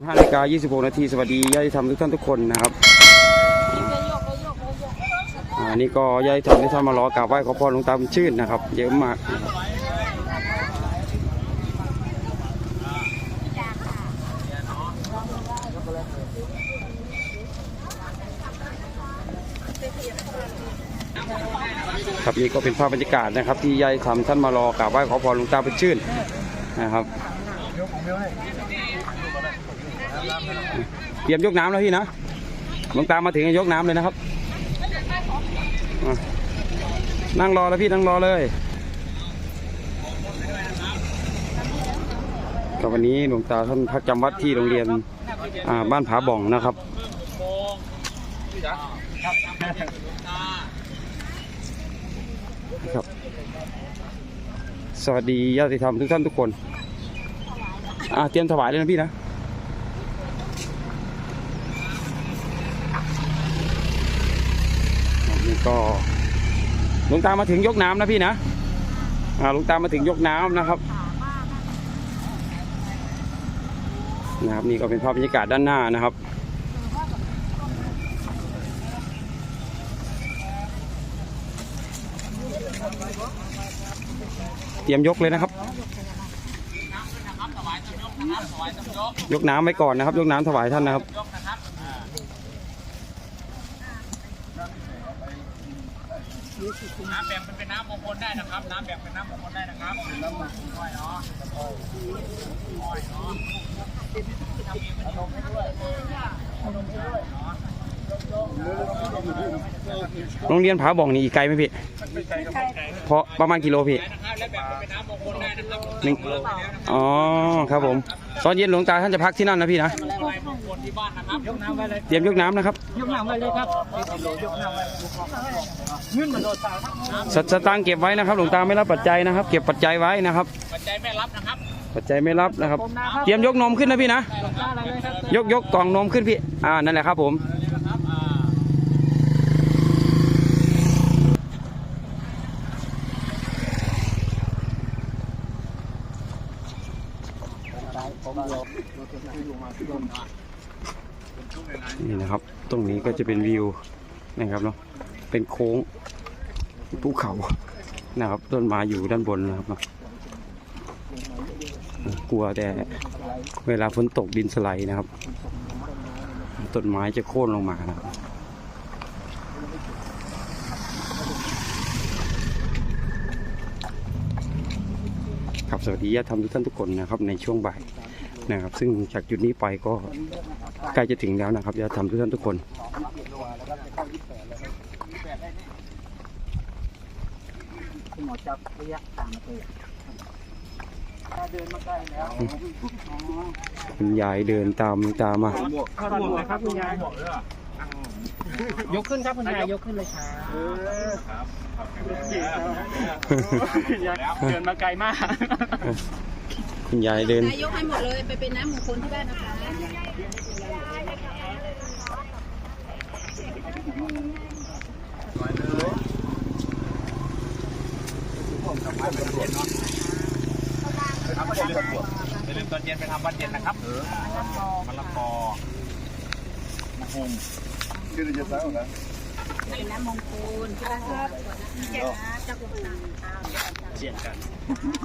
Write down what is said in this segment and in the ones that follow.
5นาฬิกา26 นาทีสวัสดีญาติธรรมทุกท่านทุกคนนะครับอ่านี่ก็ญาติธรรมที่ท่านมารอกราบไหว้ขอพรหลวงตาบุญชื่นนะครับ เยอะมากครับนี่ก็เป็นภาพบรรยากาศนะครับ ที่ญาติธรรมท่านมารอกราบไหว้ขอพรหลวงตาบุญชื่นนะครับ เตรียมยกน้ำแล้วพี่นะหลวงตามมาถึงยกน้ำเลยนะครับ นั่งรอแล้วพี่นั่งรอเลยก็วันนี้หลวงตาท่านพักจำวัดที่โรงเรียนบ้านผาบ่องนะครับครับ สวัสดีญาติธรรมทุกท่านทุกคน อ่าเตรียมถวายเลยนะพี่นะ ก็หลวงตามาถึงยกน้ำนะพี่นะอ่าหลวงตามาถึงยกน้ำนะครับนะครับ นี่ก็เป็นภาพบรรยากาศด้านหน้านะครับเตรียมยกเลยนะครับ ยกน้ำไว้ก่อนนะครับ ยกน้ำถวายท่านนะครับ น้ำแบ่งเป็นน้ำมงคลได้นะครับ น้ำแบ่งเป็นน้ำมงคลได้นะครับน้ำมงคลด้วยเนาะขนมด้วยขนมด้วยโรงเรียนผาบ่องนี่อีกไกลไหมพี่ เพราะประมาณกิโลพี่นะครับและแบ่งเป็นน้ำมงคลได้นะครับหนึ่งอ๋อครับผมตอนเย็นหลวงตาท่านจะพักที่นั่นนะพี่นะลายมงคลที่บ้านนะครับยกน้ำไว้เลยเตรียมยกน้ำนะครับยกน้ำไว้เลยครับยกน้ำไว้เงินมันโดนตาครับน้สสตางค์เก็บไว้นะครับ หลวงตาไม่รับปัจจัยนะครับ เก็บปัจจัยไว้นะครับำปัจจัยไม่รับนะครับปัจจัยไม่รับนะครับ เตรียมยกนมขึ้นนะพี่นะได้หลวงตาอะไรเลยครับยกยกกล่องนมขึ้นพี่ อ่านั่นแหละครับผม นะครับอ่า นี่นะครับ ตรงนี้ก็จะเป็นวิวนะครับเนาะเป็นโค้งภูเขานะครับ ต้นไม้อยู่ด้านบนนะครับเนาะกลัวแต่เวลาฝนตกดินสไลด์นะครับต้นไม้จะโค่นลงมานะครับครับสวัสดีญาติธรรมทุกท่านทุกคนนะครับในช่วงบ่าย นะครับ ซึ่งจากจุดนี้ไปก็ใกล้จะถึงแล้วนะครับญาติธรรมทุกท่านทุกคนคุณหมอจับระยะต่างเลยถ้าเดินมาใกล้แล้วคุณยายเดินตามตามมาถอดหมวกเลยครับคุณยายยกขึ้นครับคุณยายยกขึ้นเลยครับคุณยายเดินมาไกลมาก คุณยายเดิน นายกให้หมดเลยไปเป็นน้ำมงคลที่บ้านนะคะอย่าลืมตอนเย็นไปทำวัดเย็นนะครับมะละกอมะฮงเป็นน้ำมงคลที่บ้านครับเจ้าเจ้าคุณตาเจียนกัน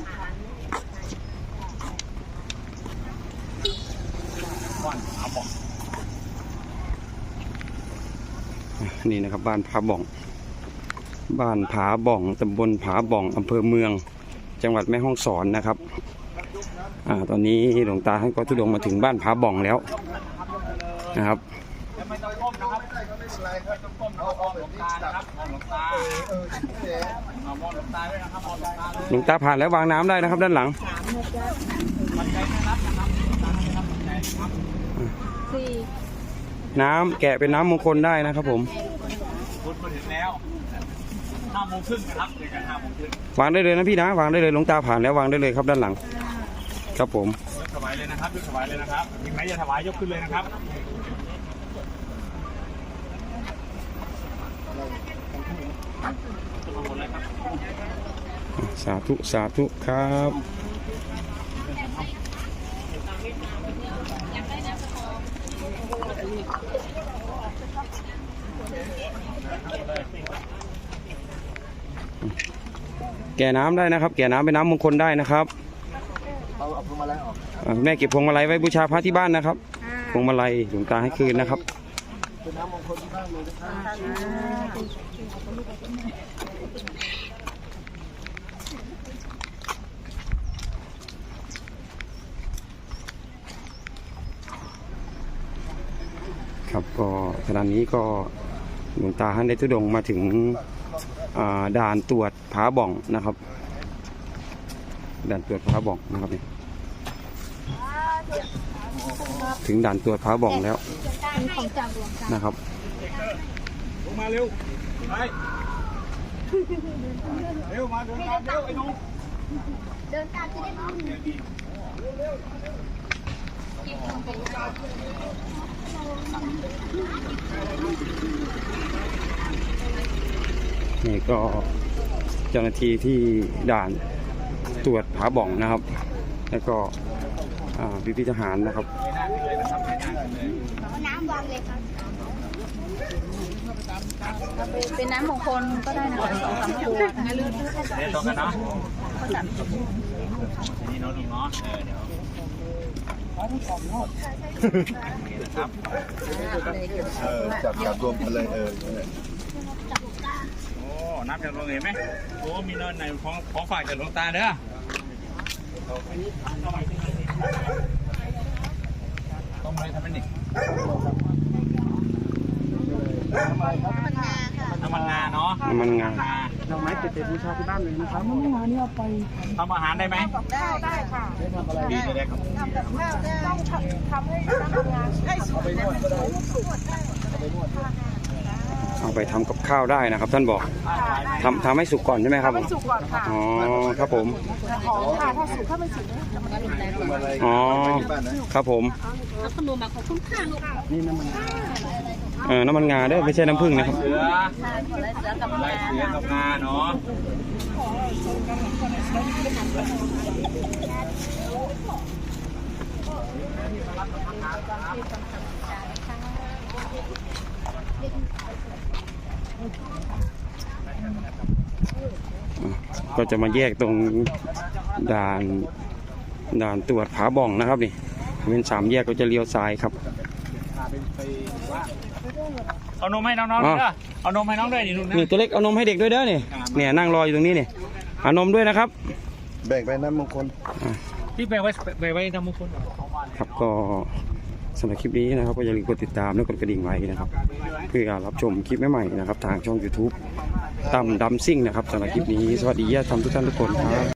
ว่า นหาบอกนี่นะครับบ้านผาบ่อง บ้านผาบ่องตำบลผาบ่องอำเภอเมือง จังหวัดแม่ฮ่องสอนนะครับอ่าตอนนี้หลวงตาท่านก็ทุดงมาถึงบ้านผาบ่องแล้วนะครับแล้วไม่ต้องก้มนะครับไม่ต้องก้มนะครับมองหลวงตานะครับมองหลวงตาเอามองหลวงตาด้วยนะครับมองหลวงตาเลยหลวงตาผ่านแล้ววางน้ำได้นะครับด้านหลังปัจจัยไม่รับนะครับหลวงตาไม่รับปัจจัยนะครับ สี่น้ำแกะเป็นน้ำมงคลได้นะครับผมพุทธมาถึงแล้วห้าโมงครึ่งนะครับเจอกันห้าโมงครึ่งวางได้เลยนะพี่นะวางได้เลยหลวงตาผ่านแล้ววางได้เลยครับด้านหลัง ครับผมยกถวายเลยนะครับยกถวายเลยนะครับมีไหมจะถวายยกขึ้นเลยนะครับสาธุสาธุครับ แก่น้ำได้นะครับ แก่น้ำเป็นน้ำมงคลได้นะครับแม่เก็บพวงมาลัยไว้บูชาพระที่บ้านนะครับ พวงมาลัยหลวงตาให้คืนนะครับเป็นน้ำมงคลที่บ้านเลยนะครับครับก็ขณะนี้ก็หลวงตาท่านได้ทุดงมาถึง ด่านตรวจผาบ่องนะครับ ด่านตรวจผาบ่องนะครับเนี่ยถึงด่านตรวจผาบ่องแล้วมีของจากหลวงตานะครับลงมาเร็วไปเร็วมาเดินตามเร็วไอ้หนุ่มเดินตามจะได้บุญ นี่ก็เจ้าหน้าที่ที่ด่านตรวจผาบ่องนะครับ แล้วก็อ่าพิพิธทหารนะครับเอาน้ำวางเลยครับเป็นน้ำมงคลก็ได้นะสองสามขวดนะลืมเดี๋ยวตรงกันเนาะนี่เนาะลุงเนาะเออเดี๋ยวครับเออจับจับรวมกันเลยเออ นั่นแหละโอ้นับจากลงเห็นไหมโอ้มีเนินในของของฝากจากหลวงตาเด้อต้องไปทำเป็นนี่มันงาค่ะน้ำมันงาเนาะน้ำมันงาดอกไม้ติดเตบูชาที่บ้านเลยนะครับน้ำมันงานี่เอาไปทำอาหารได้ไหมได้ได้ค่ะดีจะได้ครับทำกับข้าวได้ต้องทำให้น้ำงาให้สุกได้ เอาไปทำกับข้าวได้นะครับ ท่านบอกทำทำให้สุกก่อนใช่ไหมครับสุกก่อนค่ะอ๋อครับผมหอมค่ะถ้าสุกถ้าไม่สุกมันก็หลุดได้หรอกมาอะไรอ๋อที่บ้านนะครับผมแล้วขนมมาของคุณข้างลูกเออน้ำมันงาเด้อไม่ใช่น้ำผึ้งนะครับ เสือใช่ขอไล่เสือกับไล่งาเสือกับงาเนาะ ก็จะมาแยกตรงด่านด่านตรวจผาบ่องนะครับนี่เป็นสามแยกก็จะเลี้ยวซ้ายครับ เอานมให้น้องๆด้วยเด้อเอานมให้น้องด้วยนี่ลุงนะนี่ตัวเล็กเอานมให้เด็กด้วยเด้อนี่เนี่ยนั่งรออยู่ตรงนี้นี่เอานมด้วยนะครับ แบ่งไปน้ำมงคลที่ไปไว้ไปไว้ทำมงคลครับก็สำหรับคลิปนี้นะครับก็อย่าลืมกดติดตามและกดกระดิ่งไว้นะครับ เพื่อรับชมคลิปใหม่ๆนะครับ ทางช่อง YouTube ตั้มดัมซิ่งนะครับสำหรับคลิปนี้ สวัสดีญาติธรรมทุกท่านทุกคนครับ